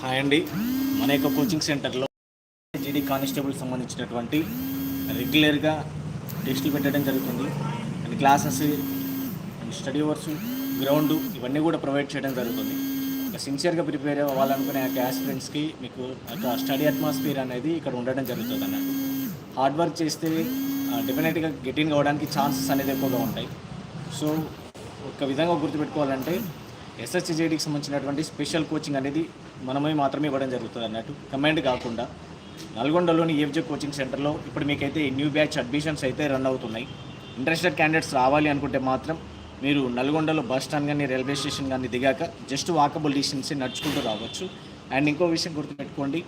Hi అండి. మన యొక్క కోచింగ్ సెంటర్లో జీడీ కానిస్టేబుల్ సంబంధించినటువంటి రెగ్యులర్గా టెస్టులు పెట్టడం జరుగుతుంది. And classes study hours ground ఇవన్నీ కూడా ప్రొవైడ్ చేయడం జరుగుతుంది. ఒక సిన్సియర్గా ప్రిపేర్ అవ్వాలనుకునే యొక్క యాస్పిరెంట్స్కి మీకు ఒక స్టడీ అట్మాస్ఫియర్ అనేది ఇక్కడ ఉండడం జరుగుతుంది అన్నట్టు హార్డ్ వర్క్ చేస్తే డెఫినెట్గా గెటిన్ కావడానికి ఛాన్సెస్ అనేది ఎక్కువగా ఉంటాయి. సో ఒక విధంగా గుర్తుపెట్టుకోవాలంటే ఎస్ఎస్సిజేడికి సంబంధించినటువంటి స్పెషల్ కోచింగ్ అనేది మనమే మాత్రమే ఇవ్వడం జరుగుతుంది అన్నట్టు కమాండ్ కాకుండా నల్గొండలోని ఏఫ్జే కోచింగ్ సెంటర్లో ఇప్పుడు మీకైతే న్యూ బ్యాచ్ అడ్మిషన్స్ అయితే రన్ అవుతున్నాయి. ఇంట్రెస్టెడ్ క్యాండిడేట్స్ రావాలి అనుకుంటే మాత్రం మీరు నల్గొండలో బస్ స్టాండ్ కానీ రైల్వే స్టేషన్ కానీ దిగాక జస్ట్ వాకబుల్ డిస్టెన్స్ నడుచుకుంటూ రావచ్చు. అండ్ ఇంకో విషయం గుర్తుపెట్టుకోండి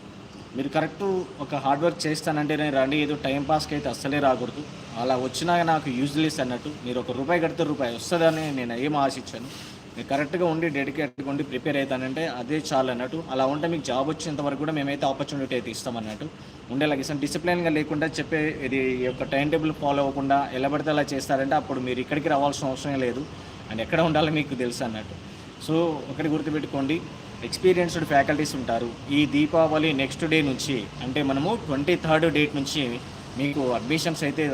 మీరు కరెక్ట్ ఒక హార్డ్ వర్క్ చేస్తానంటేనే రండి ఏదో టైం పాస్కి అయితే అస్సలే రాకూడదు. అలా వచ్చినా నాకు యూజ్లెస్ అన్నట్టు మీరు ఒక రూపాయి కడితే రూపాయి వస్తుందని నేను ఏం ఆశించాను. మీరు కరెక్ట్గా ఉండి డెడికేట్గా ఉండి ప్రిపేర్ అవుతానంటే అదే చాలు అన్నట్టు. అలా ఉంటే మీకు జాబ్ వచ్చేంత వరకు కూడా మేమైతే ఆపర్చునిటీ అయితే ఇస్తామన్నట్టు ఉండేలాగా ఇస్తాం డిసిప్లిన్గా లేకుండా చెప్పే ఇది యొక్క టైం టేబుల్ ఫాలో అవ్వకుండా ఎలా పడితే అలా చేస్తారంటే అప్పుడు మీరు ఇక్కడికి రావాల్సిన అవసరం లేదు. అండ్ ఎక్కడ ఉండాలో మీకు తెలుసు అన్నట్టు. సో ఒకటి గుర్తుపెట్టుకోండి. ఎక్స్పీరియన్స్డ్ ఫ్యాకల్టీస్ ఉంటారు. ఈ దీపావళి నెక్స్ట్ డే నుంచి అంటే మనము ట్వంటీ థర్డ్ డేట్ నుంచి మీకు అడ్మిషన్స్ అయితే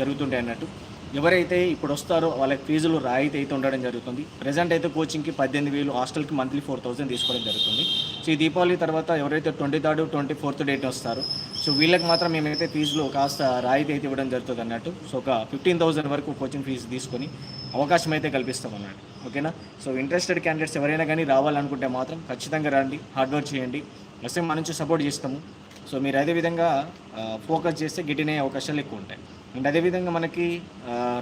జరుగుతుంటాయి అన్నట్టు. ఎవరైతే ఇప్పుడు వస్తారో వాళ్ళకి ఫీజులు రాయితీ అయితే ఉండడం జరుగుతుంది. ప్రజెంట్ అయితే కోచింగ్కి పద్దెనిమిది వేలు హాస్టల్కి మంత్లీ ఫోర్ థౌసండ్ తీసుకోవడం జరుగుతుంది. సో ఈ దీపావళి తర్వాత ఎవరైతే twenty third twenty fourth date వస్తారో సో వీళ్ళకి మాత్రం మేమైతే ఫీజులు కాస్త రాయితీ అయితే ఇవ్వడం జరుగుతుంది అన్నట్టు. సో ఒక ఫిఫ్టీన్ థౌసండ్ వరకు కోచింగ్ ఫీజు తీసుకొని అవకాశం అయితే కల్పిస్తాం అన్నట్టు. ఓకేనా సో ఇంట్రెస్టెడ్ క్యాండిడేట్స్ ఎవరైనా కానీ రావాలనుకుంటే మాత్రం ఖచ్చితంగా రండి హార్డ్ వర్క్ చేయండి. వస్తే మన నుంచి సపోర్ట్ చేస్తాము. సో మీరు అదే విధంగా ఫోకస్ చేస్తే గిటిన్ అవకాశాలు ఎక్కువ ఉంటాయి. అండ్ అదేవిధంగా మనకి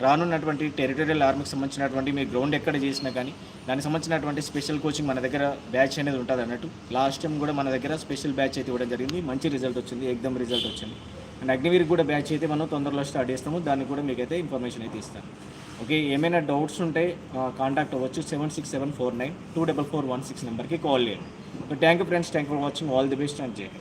రానున్నటువంటి టెరిటోరియల్ ఆర్మీకి సంబంధించినటువంటి మీ గ్రౌండ్ ఎక్కడ చేసినా కానీ దానికి సంబంధించినటువంటి స్పెషల్ కోచింగ్ మన దగ్గర బ్యాచ్ అనేది ఉంటుంది అన్నట్టు. లాస్ట్ టైం కూడా మన దగ్గర స్పెషల్ బ్యాచ్ అయితే ఇవ్వడం జరిగింది. మంచి రిజల్ట్ వచ్చింది ఎగ్జామ్ రిజల్ట్ వచ్చింది. అండ్ అగ్నివీర్ కూడా బ్యాచ్ అయితే మనం తొందరలో స్టార్ట్ చేస్తాము. దానికి కూడా మీకైతే ఇన్ఫర్మేషన్ అయితే ఇస్తాను. ఓకే ఏమైనా డౌట్స్ ఉంటే కాంటాక్ట్ అవ్వచ్చు. Seven six seven four nine two double four one six నెంబర్కి కాల్ చేయండి. Thank you friends. Thank for watching. All the best and చేయండి